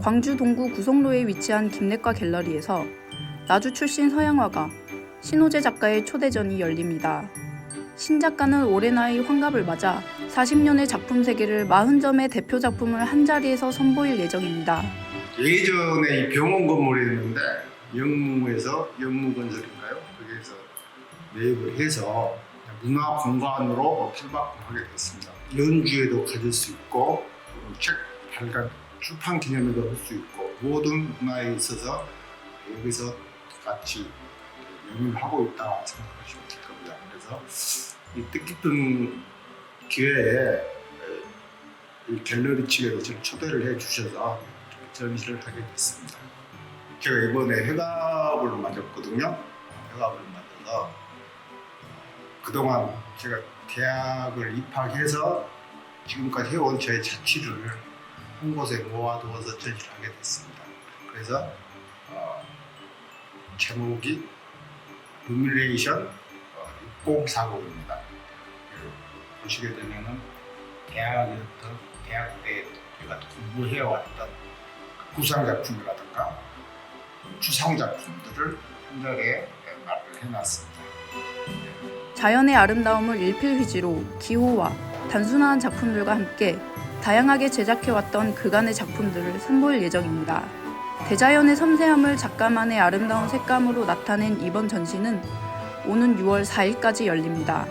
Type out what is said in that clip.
광주 동구 구성로에 위치한 김내과 갤러리에서 나주 출신 서양화가 신호재 작가의 초대전이 열립니다. 신 작가는 올해 나이 환갑을 맞아 40년의 작품 세계를 40점의 대표 작품을 한 자리에서 선보일 예정입니다. 예전에 이 병원 건물이었는데 영무에서 영무건설인가요? 거기에서 매입을 해서 문화 공간으로 탈바꿈하게 됐습니다. 연주에도 가질 수 있고 책 발간 출판 기념회도 할 수 있고 모든 문화에 있어서 여기서 같이 영위를 하고 있다 생각하시면 될 겁니다. 그래서 이 뜻깊은 기회에 이 갤러리 측에서 저를 초대를 해 주셔서 전시를 하게 됐습니다. 제가 이번에 회갑을 맞았거든요. 회갑을 맞아서 그동안 제가 대학을 입학해서 지금까지 해온 저의 자취를 한 곳에 모아두어서 전시를 하게 됐습니다. 그래서 어, 제목이 루밀레이션 6040입니다. 보시게 되면은 대학이었던 대학 때 제가 공부해왔던 구상 작품이라든가 추상 작품들을 한 장에 말을 해놨습니다. 자연의 아름다움을 일필휘지로 기호와 단순한 작품들과 함께 다양하게 제작해왔던 그간의 작품들을 선보일 예정입니다. 대자연의 섬세함을 작가만의 아름다운 색감으로 나타낸 이번 전시는 오는 6월 4일까지 열립니다.